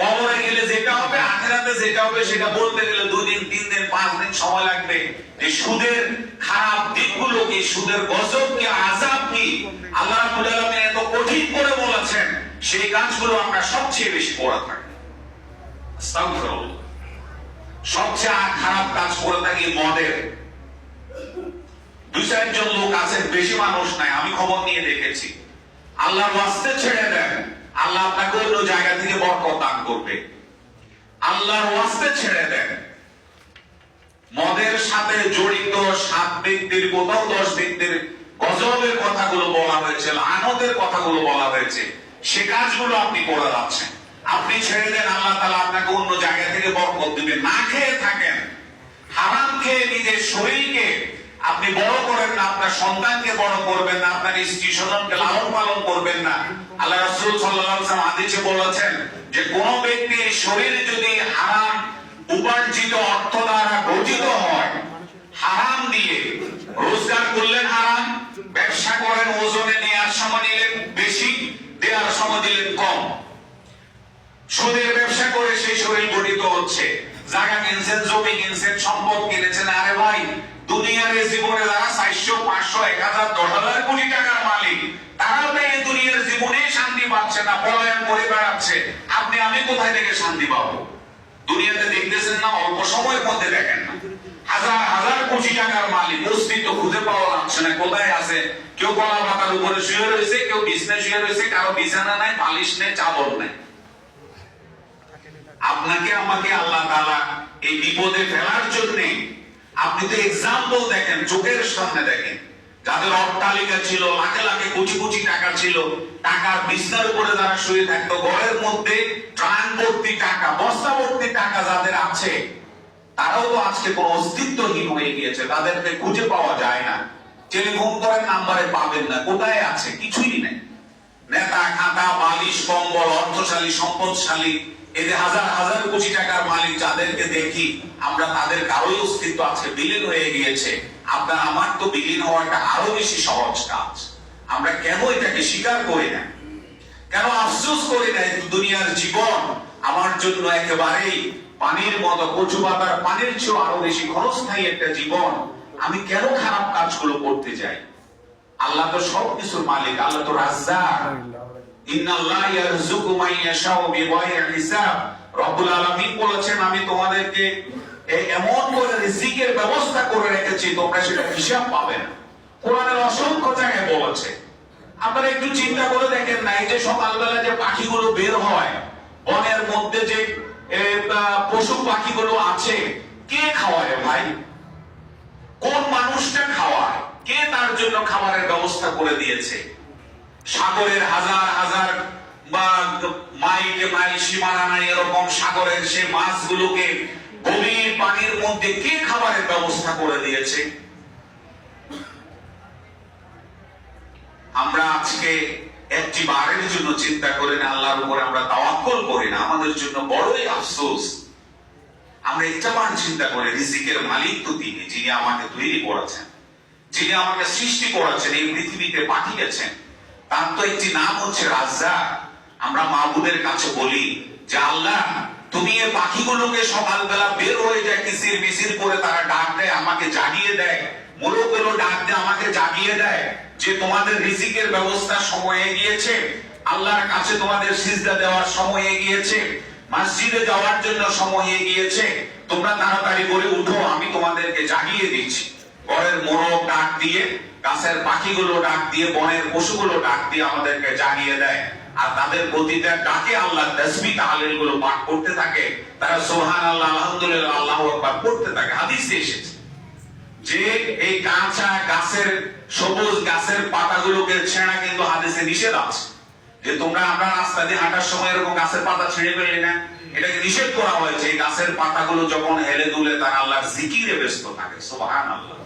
কবরে গেলে যেটা হবে, আখেরাতে যেটা হবে, সেটা বলতে গেলে দুই দিন তিন দিন পাঁচ দিন সময় লাগবে। এই সুদের খারাপ দিকগুলো কি? সুদের গজব কি? আজাব কি? আল্লাহ রাব্বুল এত কঠিন করে বলেছেন, সেই কাজগুলো আমরা সবচেয়ে বেশি করে থাকি। সবচেয়ে খারাপ কাজ করে থাকি মদের। দুই চারজন লোক আছেন বেশি মানুষ নাই, আমি খবর নিয়ে দেখেছি। আল্লাহর ওয়াস্তে ছেড়ে দেন। আল্লাহ আপনাকে অন্য জায়গা থেকে বরকত দান করবে। আল্লাহর ওয়াস্তে ছেড়ে দেন। মদের সাথে জড়িত সাত ব্যক্তির কোথাও দশ ব্যক্তির গজবের কথাগুলো বলা হয়েছে আনন্দের কথাগুলো বলা হয়েছে। সে কাজগুলো আপনি করে যাচ্ছেন। আপনি ছেড়ে দেন, আল্লাহ তালা আপনাকে অন্য জায়গা থেকে বরকত দিবে না খেয়ে থাকেন। হারাম খেয়ে নিজের শরীরকে আপনি বড় করেন না, আপনার সন্তানকে বড় করবেন না, আপনার স্ত্রী স্বজনকে লালন পালন করবেন না। আল্লাহ রাসূল সাল্লাল্লাহু আলাইহি হাদিসে বলেছেন যে, কোন ব্যক্তির শরীর যদি হারাম, উপার্জিত অর্থ দ্বারা গঠিত হয়, হারাম দিয়ে রোজগার করলেন হারাম, ব্যবসা করেন, ওজনে নেওয়ার সময় নিলেন বেশি দেওয়ার সময় দিলেন কম। সুদের ব্যবসা করে সেই শরীর গঠিত হচ্ছে। জায়গা কিনছেন, জমি কিনছেন, সম্পদ কিনেছেন, আরে ভাই আপনি, আমি কোথায় থেকে শান্তি পাবো? দুনিয়াতে দেখতেছেন না, অল্প সময়ের মধ্যে দেখেন না। হাজার হাজার কোটি টাকার মালিক অস্তিত্ব খুঁজে পাওয়া যাচ্ছে না। কোথায় আছে? কেউ গলা পাতার উপরে শুয়ে রয়েছে, কেউ বিছনে শুয়ে রয়েছে, কারও বিছানা নাই, বালিশ নেই, চাদর নেই। আপনাকে, আমাকে আল্লাহ তাআলা এই বিপদে ফেলার জন্য আপনি তো এক্সাম্পল দেখেন, চোখের সামনে দেখেন। যাদের অট্টালিকা ছিল, লাখে লাখে কোটি কোটি টাকা ছিল, টাকার বিছনার উপরে যারা শুয়ে থাকতো, ঘরের মধ্যে ট্রান ভর্তি টাকা বস্তা ভর্তি টাকা যাদের আছে, তারাও তো আজকে কোন অস্তিত্বহীন হয়ে গিয়েছে, তাদেরকে খুঁজে পাওয়া যায় না। টেলিফোন করেন, নাম্বারে পাবেন না, কোথায় আছে? কিছুই নেই। নেতা, খাতা, বালিশ, কম্বল, অর্থশালী, সম্পদশালী হাজার হাজার কোটি টাকার মালিক যাদেরকে দেখি, আমরা তাদের কারোই অস্তিত্ব আজকে বিলীন হয়ে গিয়েছে। আপনার, আমার তো বিলীন হওয়াটা আরও বেশি সহজ কাজ। আমরা কেন এটাকে স্বীকার করি না? কেন আফসোস করি না দুনিয়ার জীবন? আমার জন্য একেবারেই পানির মতো কচু পাতার পানির চেয়েও আরও বেশি ক্ষণস্থায়ী একটা জীবন। আমি কেন খারাপ কাজগুলো করতে যাই আল্লাহ তো সবকিছুর মালিক, আল্লাহ তো রাজ্জাক। বলেছেন, আমি তোমাদেরকে এমন করে ব্যবস্থা করে রেখেছি, তোমরা সেটা হিসাব পাবে না। কোরআনের অসংখ্য জায়গায় বলেছে। আপনারা একটু চিন্তা করে দেখেন না, এই যে সকালবেলা যে পাখিগুলো বের হয়, বনের মধ্যে যে পশু পাখিগুলো আছে, কে খাওয়ায় ভাই? কোন মানুষটা খাওয়ায়? কে তার জন্য খাবারের ব্যবস্থা করে দিয়েছে? সাগরের হাজার হাজার মাইল সীমানা নাই, এরকম সাগরের সে মাছগুলোকে গভীর পানির মধ্যে কে খাবারের ব্যবস্থা করে দিয়েছে? আমরা আজকে একটি বারের জন্য চিন্তা করি না, আল্লাহর উপরে আমরা তাওয়াক্কল করি না, আমাদের জন্য বড়ই আফসোস। আমরা একটা বার চিন্তা করি, রিজিকের মালিক তো তিনি, যিনি আমাকে তৈরি করেছেন, যিনি আমাকে সৃষ্টি করেছেন, এই পৃথিবীতে পাঠিয়েছেন। তো একটি নাম হচ্ছে রাজ্জাক। আমরা মাহবুদের কাছে বলি যে, আল্লাহ, তুমি এই পাখিগুলোকে সকালবেলা বের হয়ে যায়, কিসির মিসির করে তারা ডাক দেয়, আমাকে জাগিয়ে দেয়। মোরগগুলো ডাক দেয় আমাকে জাগিয়ে দেয় যে, তোমাদের রিজিকের ব্যবস্থা সময় এগিয়েছে আল্লাহর কাছে তোমাদের সিজদা দেওয়ার সময় এগিয়েছে মসজিদে যাওয়ার জন্য সময় এগিয়েছে তোমরা তাড়াতাড়ি করে উঠো, আমি তোমাদেরকে জাগিয়ে দিচ্ছি। ঘরের মোরগ ডাক দিয়ে গাছের পাখিগুলো ডাক দিয়ে, বনের পশুগুলো ডাক দিয়ে আমাদেরকে জাগিয়ে দেয়। আর তাদের প্রতিটা ডাকে আল্লাহ তসবি তাহলিলগুলো পাঠ করতে থাকে। তারা সোহান আল্লাহ আলহামদুলিল্লাহ, আল্লাহ আকবার পড়তে থাকে। হাদিসে এসেছে যে এই কাঁচা গাছের, সবুজ গাছের পাতাগুলোকে ছেঁড়া কিন্তু হাদিসে নিষেধ আছে। যে তোমরা আমরা রাস্তা দিয়ে হাঁটার সময় এরকম গাছের পাতা ছিঁড়ে ফেললে না? এটাকে নিষেধ করা হয়েছে। এই গাছের পাতাগুলো যখন হেলে দুলে তারা আল্লাহর জিকিরে ব্যস্ত থাকে। সুবহান আল্লাহ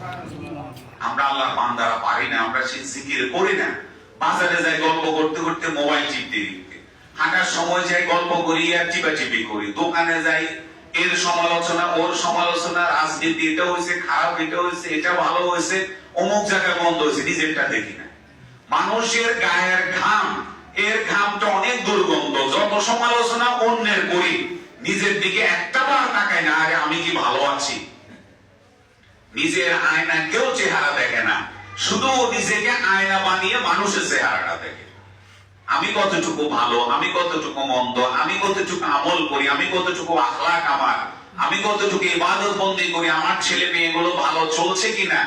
আমরা আল্লাহর বান্দারা পারি না, আমরা সেই জিকির করি না। বাজারে যাই গল্প করতে করতে মোবাইল টিপতে টিপতে। হাঁটার সময় যাই গল্প করি আর চিপাচিপি করি। দোকানে যাই, এর সমালোচনা, ওর সমালোচনা, রাজনীতি, এটা হয়েছে, খারাপ, এটা হয়েছে, এটা ভালো হয়েছে, অমুক জায়গায় বন্ধ হয়েছে, নিজেরটা দেখি না। মানুষের গায়ের ঘাম, এর ঘামটা অনেক দুর্গন্ধ। যত সমালোচনা অন্যের করি, নিজের দিকে একটা বার তাকায় না, আরে আমি কি ভালো আছি? নিজের আয়না কেউ চেহারা দেখে না। শুধু নিজেকে আয়না বানিয়ে মানুষের চেহারাটা দেখে। আমি কতটুকু ভালো, আমি কতটুকু মন্দ, আমি কতটুকু আমল করি, আমি কতটুকু আখলাক আমার, আমি কতটুকু ইবাদত বন্দি করি, আমার ছেলে মেয়েগুলো ভালো চলছে কিনা?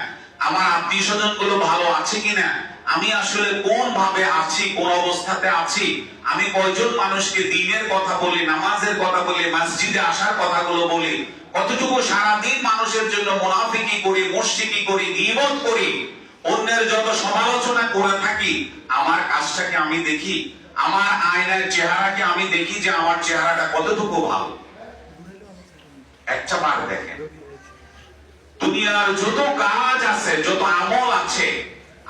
আমার আত্মীয় স্বজনগুলো ভালো আছে কিনা? আমি আসলে কোন ভাবে আছি, কোন অবস্থাতে আছি? আমি কয়জন মানুষকে দিনের কথা বলি, নামাজের কথা বলি, মসজিদে আসার কথাগুলো বলি? কতটুকু সারাদিন মানুষের জন্য মুনাফিকি করি, মুশরিকি করি, গীবত করি? অন্যের যত সমালোচনা করে থাকি, আমার কাজটাকে আমি দেখি, আমার আয়নার চেহারাকে আমি দেখি যে আমার চেহারাটা কতটুকু ভালো। একটা বার দেখেন। দুনিয়ার যত কাজ আছে, যত আমল আছে,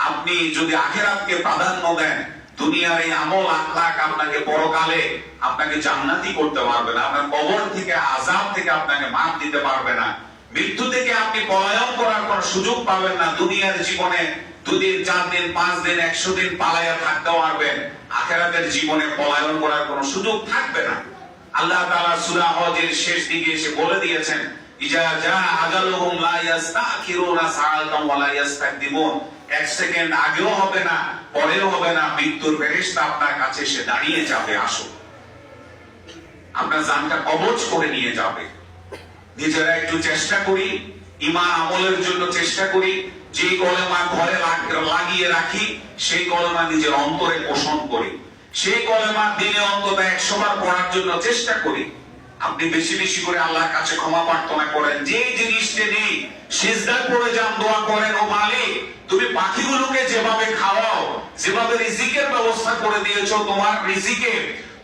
আপনি যদি আখেরাতকে প্রাধান্য দেন, দুনিয়ার এই আমল আখলাক আপনাকে পরকালে আপনাকে জান্নাতি করতে পারবে না, আপনার কবর থেকে আজাব থেকে আপনাকে মাপ দিতে পারবে না। মৃত্যু থেকে আপনি পলায়ন করার কোন সুযোগ পাবেন না, দুনিয়ার জীবনে দুদিন চার দিন পাঁচ দিন একশো দিন পালাইয়া থাকতে পারবেন, আখেরাতের জীবনে পলায়ন করার কোন সুযোগ থাকবে না। আল্লাহ তাআলা সূরা শেষ দিকে এসে বলে দিয়েছেন ইজা জা আজালুহুম লা ইস্তাখিরুনা সাআতাম ওয়া লা ইস্তাকদিমুন এক সেকেন্ড আগেও হবে না, পরেও হবে না, মৃত্যুর ফেরেশতা আপনার কাছে এসে দাঁড়িয়ে যাবে আসো আপনার জানটা কবজ করে নিয়ে যাবে। নিজেরা একটু চেষ্টা করি, ইমান আমলের জন্য চেষ্টা করি যে কলেমা ঘরে লাগিয়ে রাখি, সেই কলেমা নিজের অন্তরে পোষণ করি। সেই কলেমা দিনে অন্তত একশো বার পড়ার জন্য চেষ্টা করি। আপনি বেশি বেশি করে আল্লাহর কাছে ক্ষমা প্রার্থনা করেন। যে জিনিসটা নেই, সিজদায় পড়ে যান, দোয়া করেন, ও মালিক, তুমি পাখিগুলোকে যেভাবে খাওয়াও, যেভাবে রিজিকের ব্যবস্থা করে দিয়েছ, তোমার রিজিকে,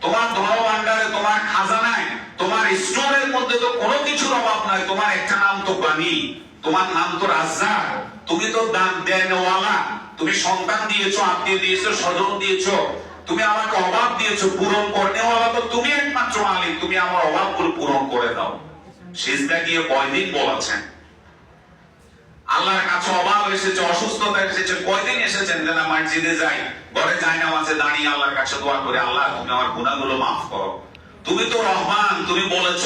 তোমার ধন ভান্ডারে তোমার খাজানায়, তোমার স্টোরের মধ্যে তো কোনো কিছুর অভাব নাই, তোমার একটা নাম তো বাণী, তোমার নাম তো রাজ্জাক, তুমি তো দান দেনওয়ালা, তুমি সন্তান দিয়েছ, আত্মীয় দিয়েছ, স্বজন দিয়েছ তুমি আমাকে অভাব দিয়েছ, পূরণ করনেওয়ালা তো তুমি একমাত্র মালিক, তুমি আমার অভাবগুলো পূরণ করে দাও। সিজদা গিয়ে কয়দিন বলেছেন? আল্লাহর কাছে অভাব এসেছে, অসুস্থতা এসেছে, কয়দিন এসেছেন? মসজিদে যাই, ঘরে যাই না দাঁড়িয়ে আল্লাহর কাছে দোয়া করে, আল্লাহ, তুমি আমার গুণাগুলো মাফ করো। তুমি তো রহমান, তুমি বলেছ,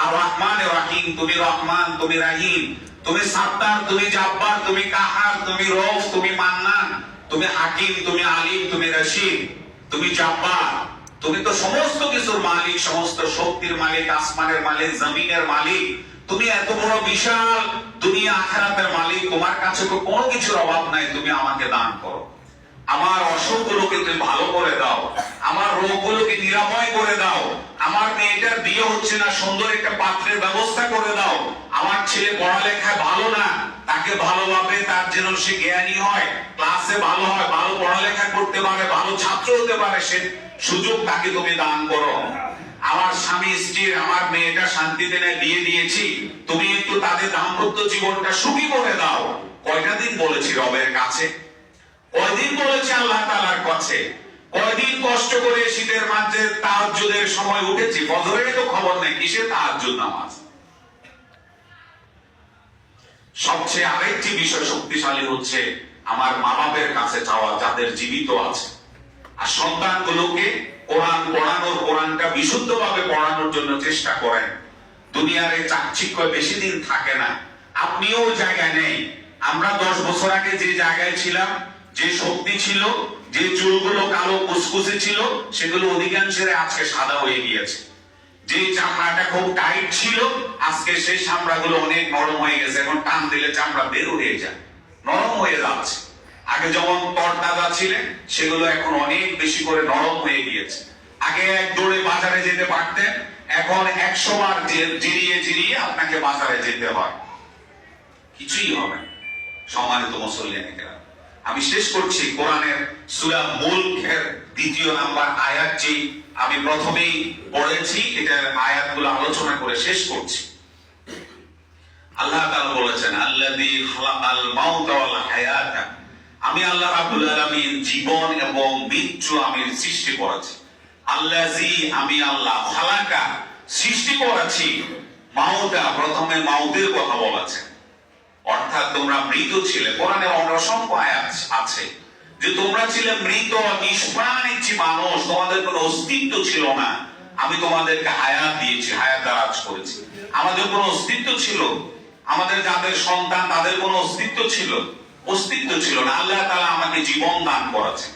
আর রহমান রাহিম, তুমি রহমান, তুমি রাহিম। তুমি সাত্তার তুমি জাব্বার, তুমি কাহার, তুমি রৌফ তুমি মান্নান। তুমি হাকিম, তুমি আলিম, তুমি রশিদ। তুমি জাব্বার তুমি তো সমস্ত কিছুর মালিক, সমস্ত শক্তির মালিক, আসমানের মালিক, জমিনের মালিক। তুমি এত বড় বিশাল দুনিয়া আখেরাতের মালিক, তোমার কাছে তো কোনো কিছুর অভাব নাই, তুমি আমাকে দান করো। আমার অসুখগুলোকে তুমি ভালো করে দাও, আমার রোগগুলোকে নিরাময় করে দাও, আমার মেয়েটার বিয়ে হচ্ছে না, সুন্দর একটা পাত্রের ব্যবস্থা করে দাও, আমার ছেলে পড়ালেখায় ভালো না, তাকে ভালোভাবে তার যেন সে জ্ঞানী হয় ক্লাসে ভালো হয়, ভালো পড়ালেখা করতে পারে, ভালো ছাত্র হতে পারে, সে সুযোগ তাকে তুমি দান করো। আমার স্বামী স্ত্রীর, আমার মেয়েটা শান্তিতে নেয় বিয়ে দিয়েছি, তুমি একটু তাদের দাম্পত্য জীবনটা সুখী করে দাও। কয়টা দিন বলেছি রবের কাছে? কয়দিন বলেছে আল্লাহ তালার কাছে? কয়দিন কষ্ট করে শীতের মাঝে তাহাজ্জুদের সময় উঠেছি? ফজরের তো খবর নেই, কিসের তাহাজ্জুদ নামাজ? সবচেয়ে আরেকটি বিষয় শক্তিশালী হচ্ছে আমার মা বাপের কাছে চাওয়া যাদের জীবিত আছে। আর সন্তানগুলোকে কোরআন পড়ানোর কোরআনটা বিশুদ্ধভাবে পড়ানোর জন্য চেষ্টা করেন। দুনিয়ার এই চাকচিক্য বেশি দিন থাকে না। আপনিও জায়গায় নেই। আমরা দশ বছর আগে যে জায়গায় ছিলাম, যে শক্তি ছিল, যে চুলগুলো কালো কুসকুসে ছিল, সেগুলো অধিকাংশের আজকে সাদা হয়ে গিয়েছে। যে চামড়াটা খুব টাইট ছিল, আজকে সেই চামড়াগুলো অনেক নরম হয়ে গেছে। এখন টান দিলে চামড়া বের হয়ে যায়, নরম হয়ে যাচ্ছে। আগে যেমন তরতাজা ছিলেন, সেগুলো এখন অনেক বেশি করে নরম হয়ে গিয়েছে। আগে এক দৌড়ে বাজারে যেতে পারতেন, এখন একশো বার জিরিয়ে জিরিয়ে আপনাকে বাজারে যেতে হয়। কিছুই হবে। সম্মানিত মুসল্লিয়ানিকেরা আমি শেষ করছি কোরআনের সূরা মুলকের দ্বিতীয় নাম্বার আয়াত যে আমি প্রথমেই পড়েছি এটার আয়াতগুলো আলোচনা করে শেষ করছি। আল্লাহ তাআলা বলেছেন আমি আল্লাহ জীবন এবং মৃত্যু আমি সৃষ্টি করেছি। আল্লাযী আমি আল্লাহ সৃষ্টি করেছি। প্রথমে মাউতের কথা বলেছেন। অর্থাৎ তোমরা মৃত ছিলে। কোরআনে অসংখ্য আয়াত আছে। যে তোমরা ছিলে মৃত নিষ্প্রাণ ইচ্ছি মানুষ, তোমাদের কোনো অস্তিত্ব ছিল না। আমি তোমাদেরকে হায়াত দিয়েছি, হায়াত দারাজ করেছি। আমাদের কোনো অস্তিত্ব ছিল? আমাদের যাদের সন্তান, তাদের কোনো অস্তিত্ব ছিল? অস্তিত্ব ছিল না। আল্লাহ তাআলা আমাকে জীবন দান করেছে।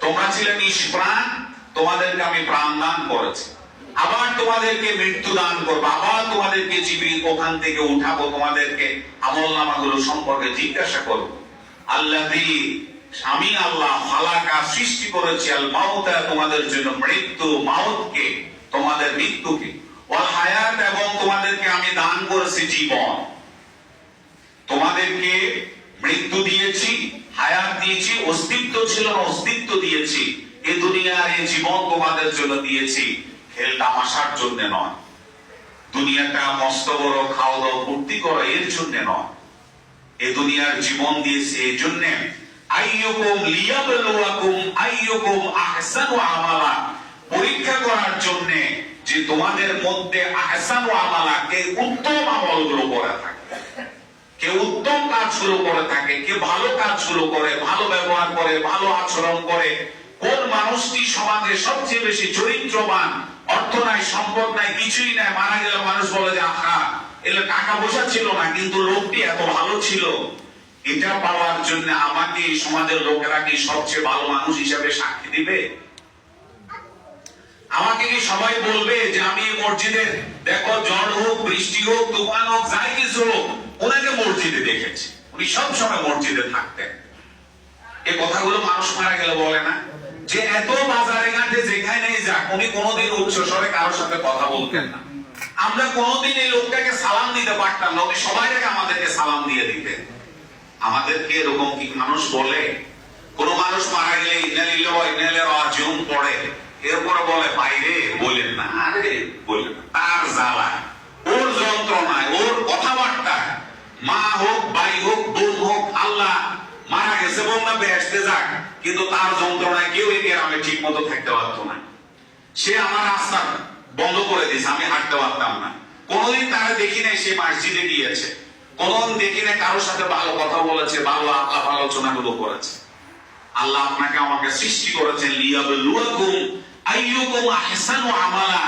তোমরা ছিলে নিষ্প্রাণ, তোমাদেরকে আমি প্রাণ দান করেছি। আবার তোমাদেরকে মৃত্যু দান করব, আবার তোমাদেরকে জীবিত ওখান থেকে উঠাবো, তোমাদেরকে আমল নামাগুলো সম্পর্কে জিজ্ঞাসা করব। আল্লাহ আমি আল্লাহ ফালাকা সৃষ্টি করেছি, আল মাউতা তোমাদের জন্য মৃত্যু, মাউতকে, তোমাদের মৃত্যুকে। ওয়াল হায়াত এবং তোমাদেরকে আমি দান করেছি জীবন। তোমাদেরকে মৃত্যু দিয়েছি, হায়াত দিয়েছি, অস্তিত্ব ছিল না, অস্তিত্ব দিয়েছি। এ দুনিয়ার এই জীবন তোমাদের জন্য দিয়েছি। খেল তামাশার জন্য নয়। দুনিয়াটা মস্ত বড়, খাওয়া দাওয়া পূর্তি করো এর জন্য নয়। এ দুনিয়ার জীবন দিয়েছি এই জন্য। আইয়ুকুম লিয়াবলুয়াকুম, আইয়ুকুম আহসানু আমালা। পরীক্ষা করার জন্য যে তোমাদের মধ্যে আহসানু আমালা, কে উত্তম আমলগুলো করে থাকে। কে উত্তম কাজগুলো করে থাকে, কে ভালো কাজগুলো করে, ভালো ব্যবহার করে, ভালো আচরণ করে, কোন মানুষটি সমাজে সবচেয়ে বেশি চরিত্রবান, অর্থ নাই, সম্পদ নাই, কিছুই নাই, মারা গেলে মানুষ বলে যে, আহা, এলে টাকা পয়সা ছিল না, কিন্তু লোকটি এত ভালো ছিল। এটা পাওয়ার জন্য আমাকে এই সমাজের লোকেরা কি সবচেয়ে ভালো মানুষ হিসাবে সাক্ষী দিবে? আমাকে কি সবাই বলবে যে আমি এই মসজিদের দেখো, ঝড় হোক, বৃষ্টি হোক, তুফান হোক, যাই কিছু হোক, ওনাকে মসজিদে দেখেছি। উনি সব সময় মসজিদে থাকতেন। এই কথাগুলো মানুষ মারা গেলে বলে না। যে এত বাজারে ঘাটে যেখানে যাক, উনি কোনোদিন উচ্চ স্বরে কারোর সাথে কথা বলতেন না। আমরা কোনোদিন এই লোকটাকে সালাম দিতে পারতাম না, উনি সবাই আমাদেরকে সালাম দিয়ে দিতেন। আমাদেরকে এরকম কি মানুষ বলে? কোন মানুষ মারা গেলে ইনালিল ইনালে রাজিউন পড়ে। এরপরে বলে, বাইরে বলেন না, আরে বলেন তার জ্বালা, ওর যন্ত্রণায়, ওর কথাবার্তায়, মা হোক, ভাই হোক, বোন হোক, আল্লাহ মারা গেছে বন্ধা বেসতে যাক। কিন্তু তার যন্ত্রণায় কেউ এই গ্রামে ঠিক মতো থাকতে পারতো না। সে আমার রাস্তা বন্ধ করে দিয়েছে, আমি হাঁটতে পারতাম না। কোনোদিন তারা দেখি নাই, সে মসজিদে গিয়েছে। কোনদিন দেখি নাই কারোর সাথে ভালো কথা বলেছে, ভালো আলাপ আলোচনা গুলো করেছে। আল্লাহ আপনাকে আমাকে সৃষ্টি করেছেন লিয়াবলুয়াকুম আইয়ুকুম আহসানু আমালা।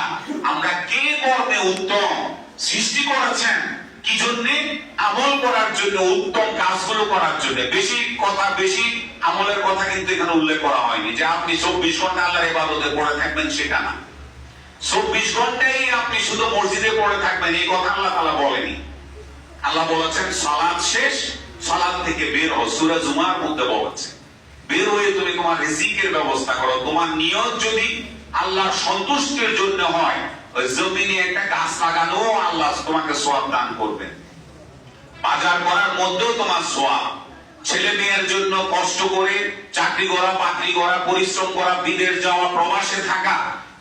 আমরা কে কর্মে উত্তম? সৃষ্টি করেছেন। কি জন্য? আমল করার জন্য, উত্তম কাজগুলো করার জন্য। বেশি কথা, বেশি আমলের কথা কিন্তু এখানে উল্লেখ করা হয়নি। যে আপনি চব্বিশ ঘণ্টা আল্লাহর ইবাদতে পড়ে থাকবেন, সেটা না। চব্বিশ ঘন্টাই আপনি শুধু মসজিদে পড়ে থাকবেন, এই কথা আল্লাহ তালা বলেনি। আল্লাহ বলেছেন, সালাদ শেষ, সালাদ থেকে বের হও। সূরা জুমার মধ্যে বলেছে, বের হয়ে তুমি তোমার রিজিকের ব্যবস্থা করো। তোমার নিয়ত যদি আল্লাহর সন্তুষ্টির জন্য হয়, ওই জমিনে একটা গাছ লাগানো আল্লাহ তোমাকে সোয়াব দান করবেন। বাজার করার মধ্যেও তোমার সোয়াব ছেলে মেয়ের জন্য কষ্ট করে চাকরি করা, বাকরি করা, পরিশ্রম করা, বিদেশ যাওয়া, প্রবাসে থাকা,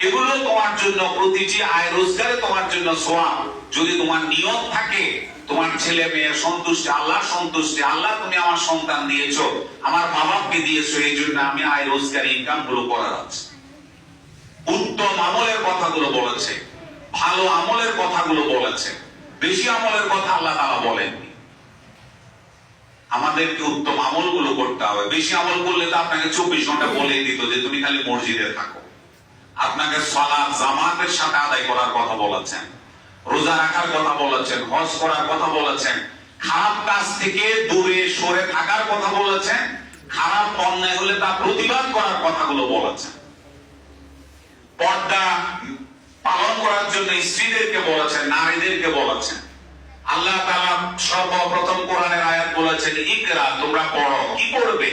এগুলো তোমার জন্য প্রতিটি আয় রোজগারে তোমার জন্য সোয়াব যদি তোমার নিয়ত থাকে তোমার ছেলে মেয়ে সন্তুষ্টি আল্লাহ সন্তুষ্টি, আল্লাহ তুমি আমার সন্তান দিয়েছ, আমার মা বাপকে দিয়েছ, এই জন্য আমি আয়, রোজগার ইনকামগুলো করা যাচ্ছে উত্তম আমলের কথাগুলো বলেছে, ভালো আমলের কথাগুলো বলেছে, বেশি আমলের কথা আল্লাহ তাআলা বলেননি। আমাদেরকে উত্তম আমলগুলো করতে হবে। বেশি আমল করলে তো আপনাকে চব্বিশ ঘণ্টা বলে দিত যে তুমি খালি মসজিদে থাকো। আপনাকে সালাদ জামাতের সাথে আদায় করার কথা বলেছেন। রোজা রাখার কথা বলেছেন, হজ করার কথা বলেছেন, খারাপ কাজ থেকে দূরে সরে থাকার কথা বলেছেন, খারাপ অন্যায় হলে তা প্রতিবাদ করার কথাগুলো বলেছেন। পর্দা পালন করার জন্য স্ত্রীদেরকে বলেছেন, নারীদেরকে বলেছেন। আল্লাহ তাআলা সর্বপ্রথম কোরআনের আয়াত বলেছেন, ইকরা, তোমরা পড়ো, কি পড়বে?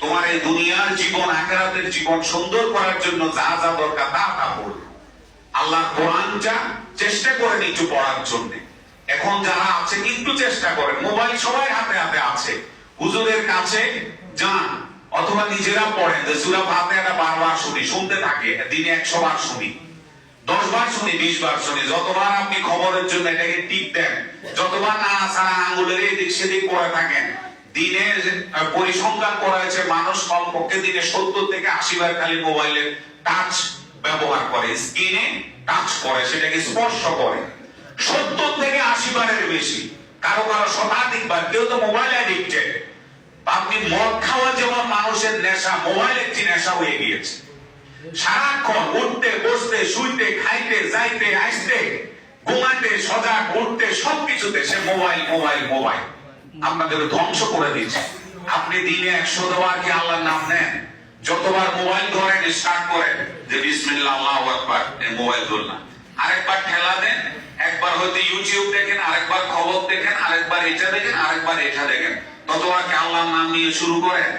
তোমার এই দুনিয়ার জীবন, আখেরাতের জীবন সুন্দর করার জন্য যা যা দরকার তা তা পড়বে আল্লাহ কোরআনটা চেষ্টা করেন একটু পড়ার জন্য। এখন যারা আছে একটু চেষ্টা করেন। মোবাইল সবাই হাতে হাতে আছে। হুজুরের কাছে যান অথবা নিজেরা পড়েন। যে সুরা ফাতিহাটা বারবার শুনি শুনতে থাকে দিনে একশো বার শুনি। দশ বার শুনি বিশ বার শুনি। যতবার আপনি খবরের জন্য এটাকে টিপ দেন যতবার না ছাড়া আঙ্গুলের এদিক সেদিক করে থাকেন দিনে আহ, পরিসংখ্যান করা হয়েছে মানুষ কমপক্ষে দিনে সত্তর থেকে আশি বার খালি মোবাইলে টাচ ব্যবহার করে স্ক্রিনে টাচ করে, সেটাকে স্পর্শ করে। সত্তর থেকে আশি বারের বেশি। কারও কারও শতাধিক বার কেউ তো মোবাইল অ্যাডিক্টেড আপনি মদ খাওয়া যেমন মানুষের নেশা মোবাইল একটি নেশা হয়ে গিয়েছে। সারাক্ষণ উঠতে, বসতে, শুইতে, খাইতে, যাইতে, আসতে, ঘুমাতে, সজাগ, উঠতে, সবকিছুতে সে মোবাইল মোবাইল মোবাইল আপনাদের ধ্বংস করে দিচ্ছে আপনি দিনে একশো বার কি আল্লাহর নাম নেন? যতবার মোবাইল ধরেন স্টার্ট করেন, যে বিসমিল্লাহ, আল্লাহু আকবার মোবাইল ধরলাম আরেকবার ঠেলা দেন, একবার হয়তো ইউটিউব দেখেন, আরেকবার খবর দেখেন, আরেকবার এটা দেখেন, আরেকবার এটা দেখেন। ততবার আল্লাহর নাম নিয়ে শুরু করেন?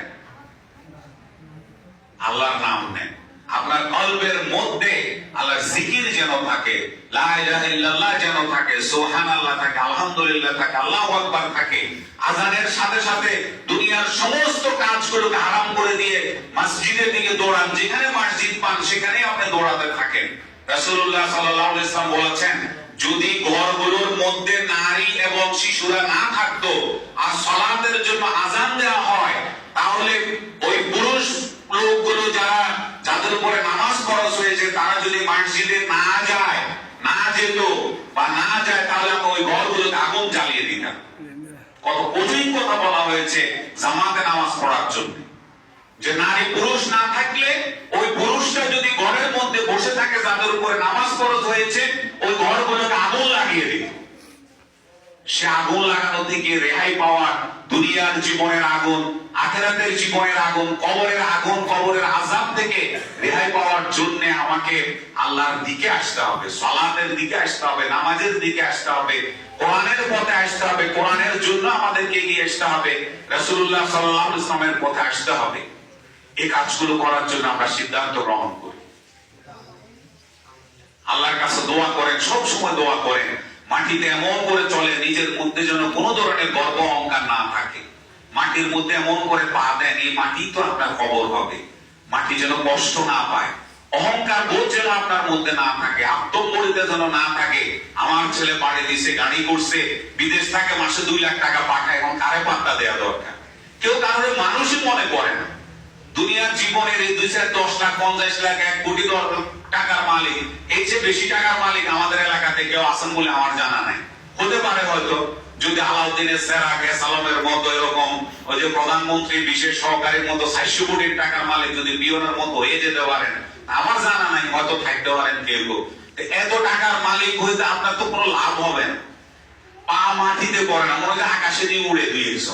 আল্লাহর নাম নেন। আপনার কলবের মধ্যে আল্লাহর জিকির যেন থাকে, লা ইলাহা ইল্লাল্লাহ যেন থাকে, সুবহানাল্লাহ থাকে, আলহামদুলিল্লাহ থাকে, আল্লাহু আকবার থাকে, আজানের সাথে সাথে দুনিয়ার সমস্ত কাজগুলোকে হারাম করে দিয়ে মসজিদের দিকে দৌড়ান, যেখানে মসজিদ পান সেখানে আপনি দৌড়াতে থাকেন। রাসূলুল্লাহ সাল্লাল্লাহু আলাইহি ওয়াসাল্লাম বলেছেন, যদি ঘরগুলোর মধ্যে নারী এবং শিশুরা না থাকতো আর সালাতের জন্য আজান দেওয়া হয়, তাহলে ওই পুরুষ লোকগুলো যারা যাদের উপরে নামাজ খরচ হয়েছে, তারা যদি মসজিদে না যায়, না যেত বা না যায়, তাহলে আমরা ওই ঘরগুলোতে আগুন জ্বালিয়ে দিতাম। কত কঠিন কথা বলা হয়েছে জামাতে নামাজ পড়ার জন্য। যে নারী পুরুষ না থাকলে, ওই পুরুষটা যদি ঘরের মধ্যে বসে থাকে, যাদের উপরে নামাজ খরচ হয়েছে, ওই ঘরগুলোকে আগুন লাগিয়ে দিত। সে আগুন লাগানো থেকে রেহাই পাওয়ার দুনিয়ার জীবনের আগুন, আখেরাতের জীবনের আগুন, কবরের আগুন, কবরের আজাব থেকে রেহাই পাওয়ার জন্য আমাকে আল্লাহর দিকে আসতে হবে, সালাতের দিকে আসতে হবে, নামাজের দিকে আসতে হবে, কোরআনের পথে আসতে হবে, কোরআনের জন্য আমাদেরকে এগিয়ে আসতে হবে, রাসূলুল্লাহ সাল্লাল্লাহু আলাইহি ওয়াসাল্লামের পথে আসতে হবে। এই কাজগুলো করার জন্য আমরা সিদ্ধান্ত গ্রহণ করি। আল্লাহর কাছে দোয়া করেন সব সময় দোয়া করেন। মাটিতে এমন করে চলে, নিজের মধ্যে যেন কোনো ধরনের গর্ব অহংকার না থাকে। মাটির মধ্যে এমন করে পা দেন এই মাটি তো আপনার কবর হবে। মাটি যেন কষ্ট না পায়, অহংকার বোধ যেন আপনার মধ্যে না থাকে আত্মমরিতে যেন না থাকে। আমার ছেলে বাড়ি দিছে, গাড়ি করছে, বিদেশ থেকে, মাসে দুই লাখ টাকা পাঠায়, এখন কারে পাত্তা দেওয়া দরকার? কেউ কারোর মানুষই মনে করে না। দুনিয়ার জীবনের এই দুই চার দশ লাখ পঞ্চাশ লাখ, এক কোটি টাকার মালিক। এর চেয়ে বেশি টাকার মালিক আমাদের এলাকাতে কেউ আছেন বলে আমার জানা নাই। হতে পারে হয়তো, যদি আলাউদ্দিনের সেরাকে সালামের মতো এরকম ওই যে প্রধানমন্ত্রী বিশেষ সহকারীর মতো চারশো কোটির টাকার মালিক যদি পিওনের মতো হয়ে যেতে পারেন, আমার জানা নাই, হয়তো থাকতে পারেন কেউ। এত টাকার মালিক হইতে আপনার তো কোনো লাভ হবে না। পা মাটিতে পড়ে না, মনে হয় আকাশে দিয়ে উড়ে দিয়েছ।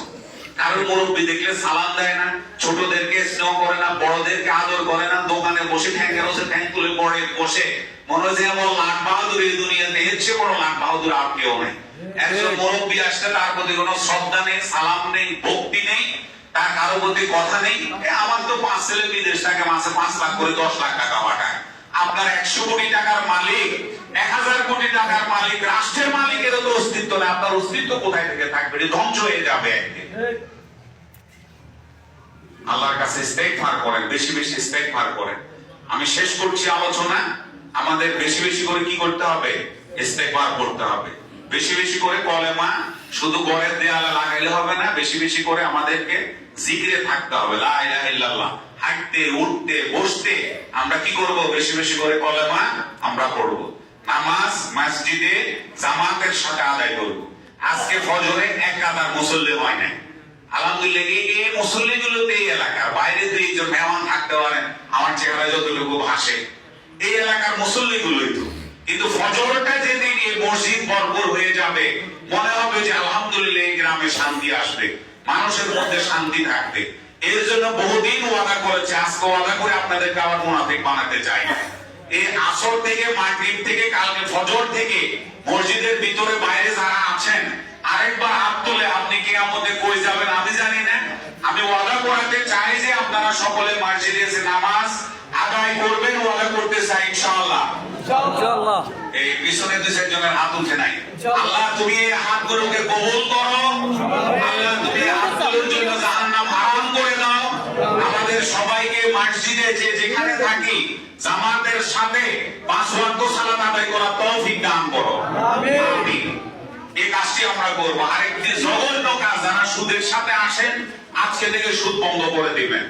কারোর মুরব্বী দেখলে সালাম দেয় না, ছোটদেরকে স্নেহ করে না, বড়দেরকে আদর করে না, দোকানে বসে ঠ্যাঙ্কের বসে ঠ্যাং তুলে পড়ে, বসে। মনে হয় যে এমন লাখ বাহাদুর এই দুনিয়াতে এর চেয়ে বড় লাখ বাহাদুর আর কেউ নেই। একজন মুরব্বী আসলে তার প্রতি কোনো শ্রদ্ধা নেই, সালাম নেই, ভক্তি নেই, তার কারও প্রতি কথা নেই। আমার তো পাঁচ ছেলে বিদেশ মাসে পাঁচ লাখ করে দশ লাখ টাকা পাঠায়। আপনার একশো কোটি টাকার মালিক এক হাজার কোটি টাকার মালিক রাষ্ট্রের মালিকের তো অস্তিত্ব আপনার অস্তিত্ব কোথায় থেকে থাকবে? ধ্বংস হয়ে যাবে একদিন। আল্লাহর কাছে ইস্তেগফার করেন বেশি বেশি ইস্তেগফার করেন। আমি শেষ করছি আলোচনা। আমাদের বেশি বেশি করে কি করতে হবে? ইস্তেগফার করতে হবে। বেশি বেশি করে কলেমা শুধু ঘরের দেয়ালে লাগাইলে হবে না বেশি বেশি করে আমাদেরকে জিকিরে থাকতে হবে। লা ইলাহা ইল্লাল্লাহ। হাঁটতে উঠতে বসতে আমরা কি করব? বেশি বেশি করে কলেমা আমরা পড়ব। নামাজ মসজিদে জামাতের সাথে আদায় করব। আজকে ফজরে এক কাতার মুসল্লি হয় নাই। আলহামদুলিল্লাহ, এই এই এলাকার বাইরে তো এই থাকতে পারেন, আমার চেহারা যতটুকু ভাসে। এই এলাকার মুসল্লি গুলোই তো। কিন্তু ফজরটা যেদিন এই মসজিদ হয়ে যাবে, মনে হবে যে আলহামদুলিল্লাহ এই গ্রামে শান্তি আসবে, মানুষের মধ্যে শান্তি থাকবে। এর জন্য বহুদিন ওয়াদা করেছে, আজকে ওয়াদা করে আপনাদেরকে আবার মুনাফিক বানাতে চাই। না এই আসর থেকে মাগরিব থেকে কালকে ফজর থেকে মসজিদের ভিতরে বাইরে যারা আছেন আরেকবার হাত তুলে আপনি কি আমাদের কই যাবেন আমি জানি না। আমি ওয়াদা করাতে চাই যে আপনারা সকলে মসজিদে এসে নামাজ আদায় করবেন ওয়াদা করতে চাই ইনশাআল্লাহ। ইনশাআল্লাহ। এই পিছনে দুই চারজনের হাত উঠে নাই। আল্লাহ তুমি এই হাতগুলোকে কবুল করো। আল্লাহ তুমি হাতগুলোর জন্য আমাদের সবাইকে মসজিদে যে যেখানে থাকি জামাতের সাথে পাঁচ ওয়াক্ত সালাত আদায় করা তৌফিক দান করো। আমিন। এই কাজটি আমরা করব। আরেকটি জঘন্য কাজ যারা সুদের সাথে আসেন আজকে থেকে সুদ বন্ধ করে দিবেন।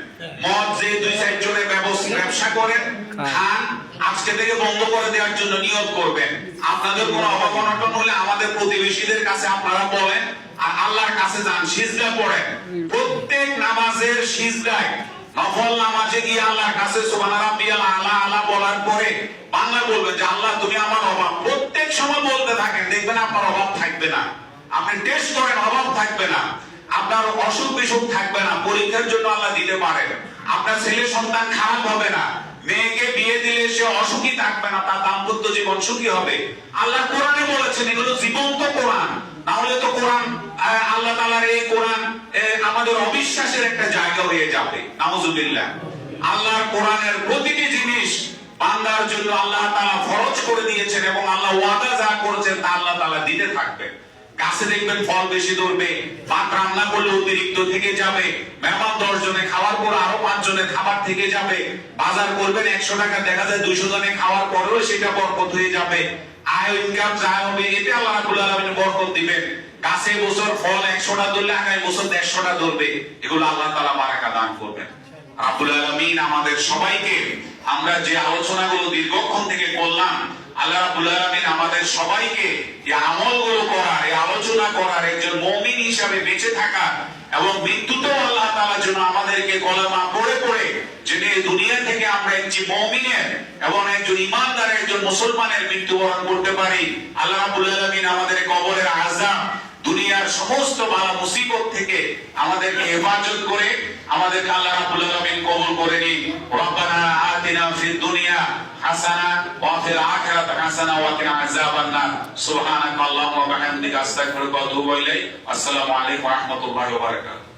মদ যে দুই চারজনের ব্যবসা ব্যবসা করেন খান আজকে থেকে বন্ধ করে দেওয়ার জন্য নিয়োগ করবেন। আপনাদের কোনো অভাব অনটন হলে আমাদের প্রতিবেশীদের কাছে আপনারা বলেন আর আল্লাহর কাছে যান সিজদা পড়েন। প্রত্যেক নামাজের সিজদায় নফল নামাজে গিয়ে আল্লাহর কাছে সুবহান রাব্বিয়াল আলা আলা বলার পরে বাংলা যে, আল্লাহ, তুমি আমার অভাব। প্রত্যেক সময় বলতে থাকেন, দেখবেন আপনার অভাব থাকবে না। আপনি টেস্ট করেন, অভাব থাকবে না। আপনার অসুখ বিসুখ থাকবে না। পরীক্ষার জন্য আল্লাহ দিতে পারেন। আপনার ছেলে সন্তান খারাপ হবে না। মেয়েকে বিয়ে দিলে সে অসুখী থাকবে না, তার দাম্পত্য জীবন সুখী হবে। আল্লাহ কোরআনে বলেছেন, এগুলো জীবন্ত কোরআন। না হলে তো কোরআন আল্লাহ তাআলার এই কোরআন আমাদের অবিশ্বাসের একটা জায়গা হয়ে যাবে। নাউজুবিল্লাহ। আল্লাহর কোরআনের প্রতিটি জিনিস বান্দার জন্য আল্লাহ তাআলা ফরজ করে দিয়েছেন এবং আল্লাহ ওয়াদা যা করেছেন তা আল্লাহ তাআলা দিতে থাকবেন গাছে দেখবেন ফল বেশি ধরবে, ভাত রান্না করলে অতিরিক্ত থেকে যাবে, মেহমান দশ জনে খাওয়ার পর আরও পাঁচ জনের খাবার থেকে যাবে, বাজার করবেন একশো টাকা, দেখা যায় দুইশো জনে খাওয়ার পরেও সেটা বরকত হয়ে যাবে। আয় ইনকাম যা হবে আল্লাহ রাব্বুল আলামিন বরকত দিবেন। গাছে বছর ফল ধরলে আগামী বছর ধরবে। এগুলো আল্লাহ তাআলা বারাকা দান করবেন। রাব্বুল আলামিন আমাদের সবাইকে আমরা যে আলোচনাগুলো দীর্ঘক্ষণ থেকে করলাম, আল্লাহ রাব্বুল আলামিন আমাদের সবাইকে এই আমলগুলো করার, এই আলোচনা করার একজন মুমিন হিসাবে বেঁচে থাকার এবং মৃত্যুতেও আল্লাহ তালার যেন আমাদেরকে কলেমা পড়ে পড়ে যেন দুনিয়া থেকে আমরা একটি মমিনের এবং একজন ইমানদারের একজন মুসলমানের মৃত্যুবরণ করতে পারি। আল্লাহ আমাদের কবরের আযাব দুনিয়ার সমস্ত বালা মুসিবত থেকে আমাদেরকে হেফাজত করে, আমাদেরকে আল্লাহ রাব্বুল আলামিন কবুল করে নিন। রব্বানা আতিনা ফিদ দুনিয়া হাসানা ওয়া ফিল আখিরাতি হাসানা ওয়া কিনা আযাবান নার। সুবহানাকাল্লাহুম্মা ওয়া বিহামদিকা, আস্তাগফিরুকা ওয়া আতুবু ইলাইক। আসসালামু আলাইকুম ওয়া রাহমাতুল্লাহি ওয়া বারাকাতুহু।